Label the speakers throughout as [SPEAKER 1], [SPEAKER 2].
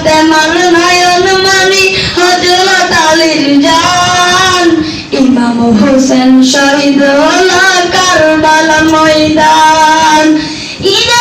[SPEAKER 1] হতে মান নয়ন মানি হজরত আলীর জান। ইমাম হোসেন শহীদ হল কারবালা ময়দান। ইরা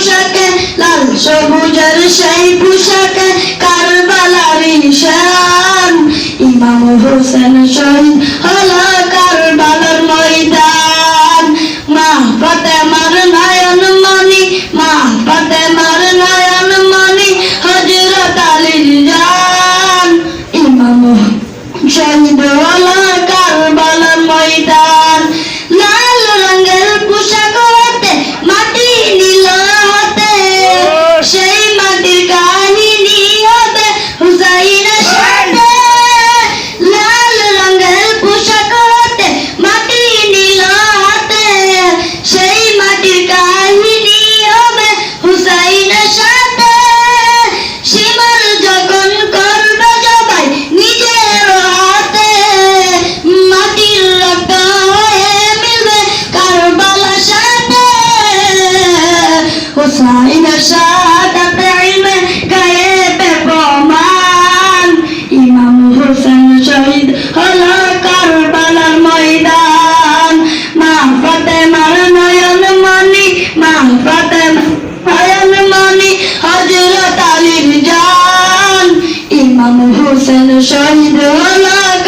[SPEAKER 1] পোশাকে লাল সবুজের সেই পোশাকে কারবালার নিশান ইমাম হোসেন শহীদ হলাকা ইমাম হোসেন শহীদ হলার